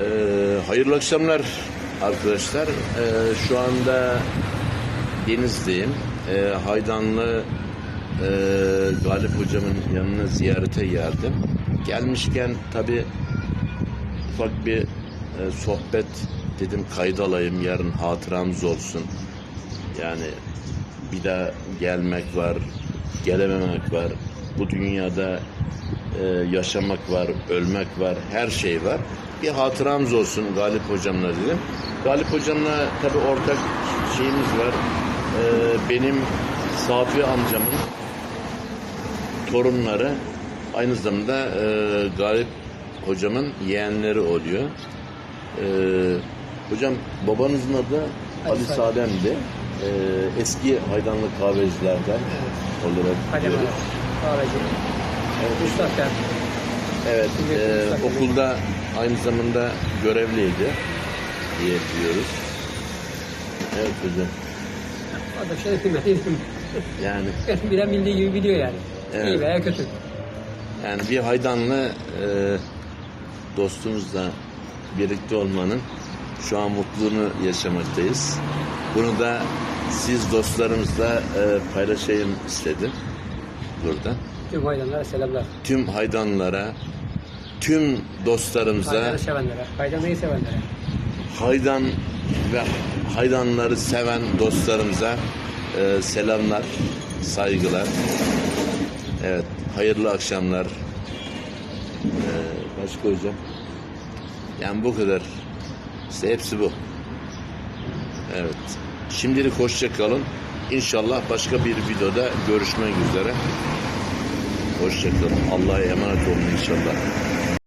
Ee, hayırlı akşamlar arkadaşlar. Ee, şu anda Denizli'yim. Ee, Haydanlı e, Galip hocamın yanına ziyarete geldim. Gelmişken tabi ufak bir e, sohbet dedim kayda alayım yarın hatıramız olsun. Yani bir daha gelmek var, gelememek var. Bu dünyada e, yaşamak var, ölmek var, her şey var. Bir hatıramız olsun Galip hocamla dedim. Galip hocamla tabi ortak şeyimiz var. E, benim Safi amcamın torunları aynı zamanda e, Galip hocamın yeğenleri oluyor. E, hocam babanızın adı Ali Ali Sadem'di. E, eski Haydanlı kahvecilerden olarak Kalem biliyoruz. Kahveci. Evet. E, okulda aynı zamanda görevliydi diye biliyoruz. Evet hocam. Bir şey bilmedim. Yani bilen bildiği gibi biliyor yani. Evet. İyi veya kötü. yani bir haydanlı e, dostumuzla birlikte olmanın şu an mutluluğunu yaşamaktayız. Bunu da siz dostlarımızla e, paylaşayım istedim burada. Tüm haydanlara selamlar. Tüm haydanlara, tüm dostlarımıza Haydanı sevenlere. Haydanayı sevenlere. Haydan ve haydanları seven dostlarımıza e, selamlar, saygılar. Evet, hayırlı akşamlar. E, başka hocam. Yani bu kadar. İşte hepsi bu. Evet. Şimdilik hoşça kalın. İnşallah başka bir videoda görüşmek üzere. Hoşça kalın. Allah'a emanet olun inşallah.